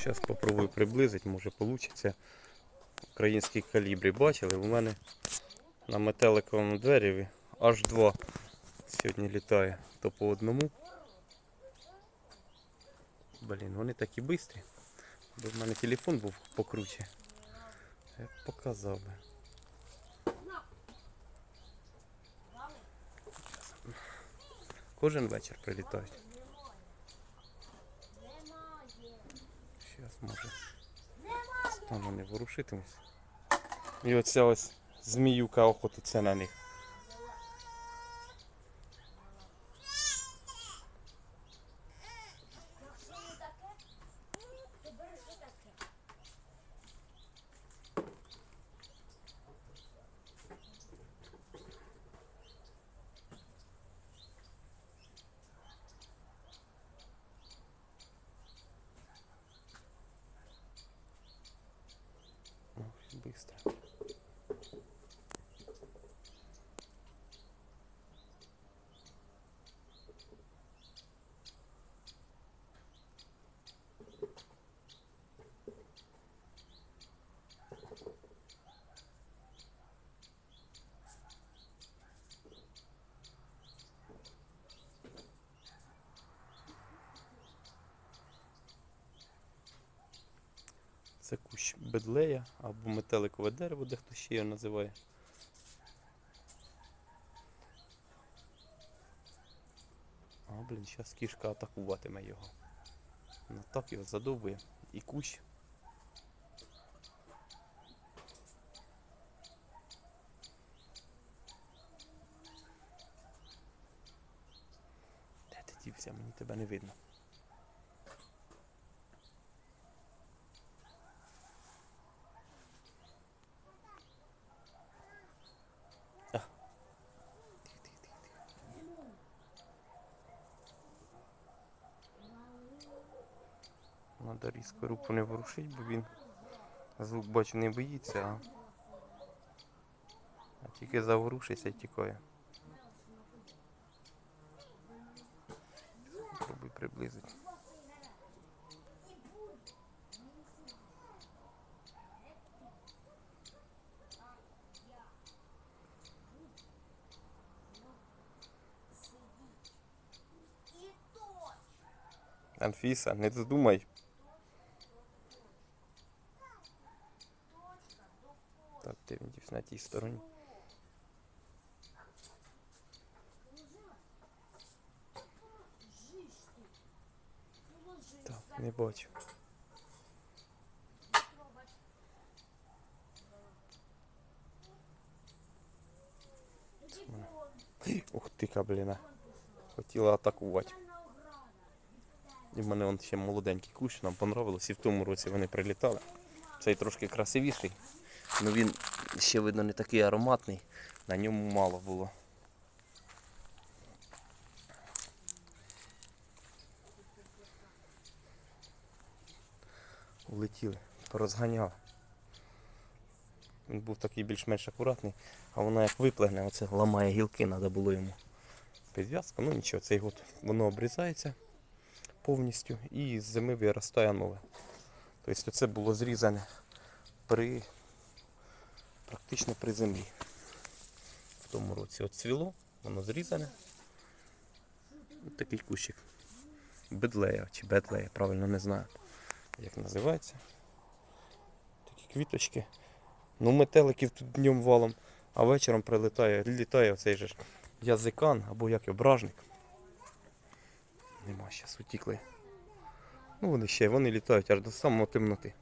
Зараз спробую приблизити, може вийде. Українські калібри бачили. У мене на метеликовому дереві аж два сьогодні літає. То по одному. Блін, вони такі швидкі. Бо в мене телефон був покруче. Я б показав би. Кожен вечір прилітають. Зараз може стану не ворушитимусь. І оця ось зміюка охотиться на них. Це кущ бедлея або метеликове дерево, де хто ще його називає. А, блін, зараз кішка атакуватиме його. Ну так його задовбує. І кущ. Де ти дівся? Мені тебе не видно. Надо різко руку не ворушить, бо він звук бачу не боїться, а, а тільки заворушиться і тікає. Пробуй приблизити. Анфіса, не задумай. Так, ти дівся на тій стороні. Так, не бачу. Ух ти, кабліна. Хотіла атакувати. І в мене он ще молоденький кущ, нам понравилось. І в тому році вони прилітали. Цей трошки красивіший. Ну він ще видно не такий ароматний. На ньому мало було. Улетіли, порозганяли. Він був такий більш-менш акуратний, а вона як виплегне, оце ламає гілки, треба було йому. Підв'язка, ну нічого, цей год воно обрізається повністю і з зими виростає нове. Тобто це було зрізане при практично при землі. В тому році от цвіло, воно зрізане. Ось такий кущик. Бедлея чи бетлея, правильно не знаю, як називається. Такі квіточки. Ну, метеликів тут днем валом, а вечором прилітає, літає оцей же язикан або як його, бражник. Нема, зараз утікли. Ну вони ще, вони літають аж до самого темноти.